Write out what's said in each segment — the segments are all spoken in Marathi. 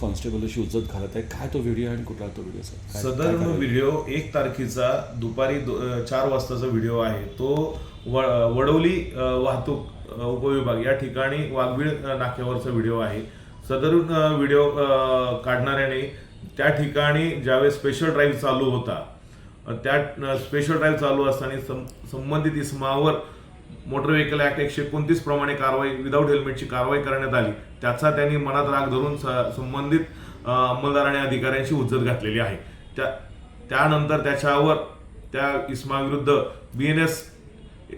कॉन्स्टेबलशी उज्जत घालत आहे. काय तो व्हिडिओ आणि कुठला तो व्हिडिओ सर? सदर? व्हिडिओ एक तारखेचा दुपारी दो- अ, चार वाजताचा व्हिडिओ आहे. तो व- वडवली अ, वाहतूक अ, उपविभाग या ठिकाणी वाघबीळ अ, नाक्यावरचा व्हिडिओ आहे. सदरून अ, व्हिडिओ अ, काढणाऱ्याने त्या ठिकाणी ज्यावेळेस स्पेशल ड्राईव्ह चालू होता अ, त्या स्पेशल ड्राईव्ह चालू असताना सं- संबंधित इसमावर मोटर व्हेकल ऍक्ट एकशे एकोणतीस प्रमाणे कारवाई विदाऊट हेल्मेटची कारवाई करण्यात आली. त्याचा त्यांनी मनात राग धरून संबंधित अ, अंमलदार आणि अधिकाऱ्यांची उज्जत घातलेली आहे. त्या त्यानंतर त्याच्यावर त्या इस्माविरुद्ध बी एन एस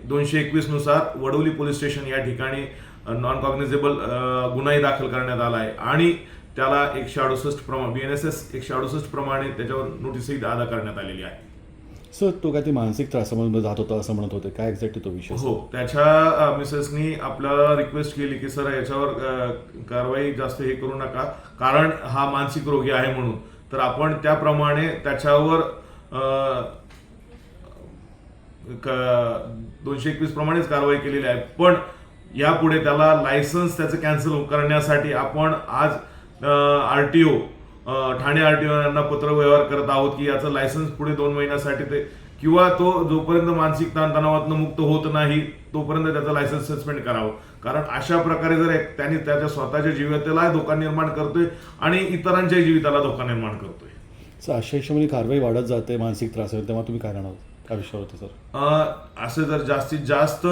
दोनशे एकवीसनुसार वडवली पोलीस स्टेशन या ठिकाणी नॉन कॉग्निझेबल गुन्हाही दाखल करण्यात आला आहे. आणि त्याला एकशे अडुसष्ट प्रमाणे बी एन एस एस एकशे अडुसष्ट प्रमाणे त्याच्यावर नोटीसही अदा करण्यात आलेली आहे. सर तो काय ते मानसिक त्रासामधून जात होता असं म्हणत होते. काय एक्झॅक्टली तो विषय? हो. त्याच्या मिसेसनी आपल्याला रिक्वेस्ट केली की सर याच्यावर कारवाई जास्त हे करू नका. कारण हा मानसिक रोगी आहे म्हणून. तर आपण त्याप्रमाणे त्याच्यावर दोनशे एकवीस प्रमाणेच कारवाई केलेली आहे. पण यापुढे त्याला लायसन्स त्याचं कॅन्सल करण्यासाठी आपण आज आरटीओ ठाणे आरटीओ यांना पत्र व्यवहार करत आहोत की याचं लायसन्स पुढे दोन महिन्यासाठी ते किंवा तो जोपर्यंत मानसिक ताणतणावातनं मुक्त होत नाही तोपर्यंत त्याचं लायसन्स सस्पेंड करावं. कारण अशा प्रकारे जर एक- त्यांनी त्याच्या स्वतःच्या जीविताला धोका निर्माण करतोय आणि इतरांच्या जीविताला धोका निर्माण करतोय. सर अशा हिशोबाने कारवाई वाढत जाते मानसिक त्रास तेव्हा तुम्ही काय राहणार? काय विषय होते सर? असे जर जास्तीत जास्त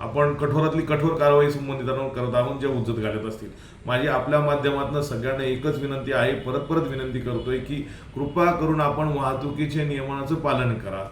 आपण कठोरातली कठोर कारवाई संबंधितांवर करत आहोत जे उज्जत घालत असतील. माझी आपल्या माध्यमातून सगळ्यांना एकच विनंती आहे परत परत विनंती करतोय की कृपा करून आपण वाहतुकीच्या नियमांचं पालन करा.